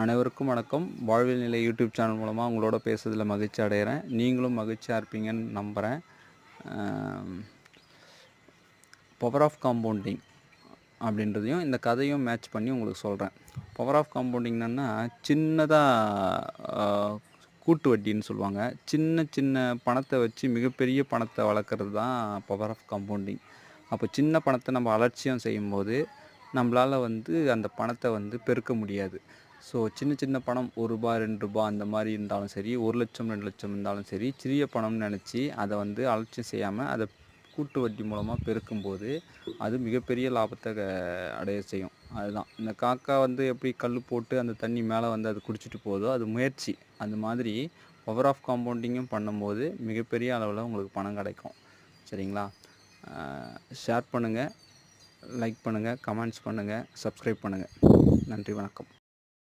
அனைவருக்கும் வணக்கம். வாழ்வியல் நிலை யூடியூப் சேனல் மூலமாக உங்களோட பேசுறதில் மகிழ்ச்சி அடைகிறேன் நீங்களும் மகிழ்ச்சியாக இருப்பீங்கன்னு நம்புகிறேன் பவர் ஆஃப் காம்பவுண்டிங் அப்படின்றதையும் இந்த கதையும் மேட்ச் பண்ணி உங்களுக்கு சொல்கிறேன் பவர் ஆஃப் காம்பவுண்டிங்னா சின்னதாக கூட்டு வட்டின்னு சொல்லுவாங்க. சின்ன சின்ன பணத்தை வச்சு மிகப்பெரிய பணத்தை வளர்க்குறது தான் பவர் ஆஃப் காம்பவுண்டிங் அப்போ சின்ன பணத்தை நம்ம அலட்சியம் செய்யும்போது நம்மளால் வந்து அந்த பணத்தை வந்து பெருக்க முடியாது. ஸோ சின்ன சின்ன பணம் ஒரு ரூபா ரெண்டு ரூபா அந்த மாதிரி இருந்தாலும் சரி ஒரு லட்சம் ரெண்டு லட்சம் இருந்தாலும் சரி சிறிய பணம்னு நினச்சி அதை வந்து அலட்சியம் செய்யாமல் அதை கூட்டு வட்டி மூலமாக பெருக்கும்போது அது மிகப்பெரிய லாபத்தை அடைய செய்யும். அதுதான். இந்த காக்கா வந்து எப்படி கல் போட்டு அந்த தண்ணி மேலே வந்து அது குடிச்சிட்டு போதோ அது முயற்சி. அந்த மாதிரி பவர் ஆஃப் காம்பவுண்டிங்கும் பண்ணும்போது மிகப்பெரிய அளவில் உங்களுக்கு பணம் கிடைக்கும். சரிங்களா? ஷேர் பண்ணுங்கள் லைக் பண்ணுங்கள் கமெண்ட்ஸ் பண்ணுங்கள் சப்ஸ்கிரைப் பண்ணுங்கள் நன்றி வணக்கம்.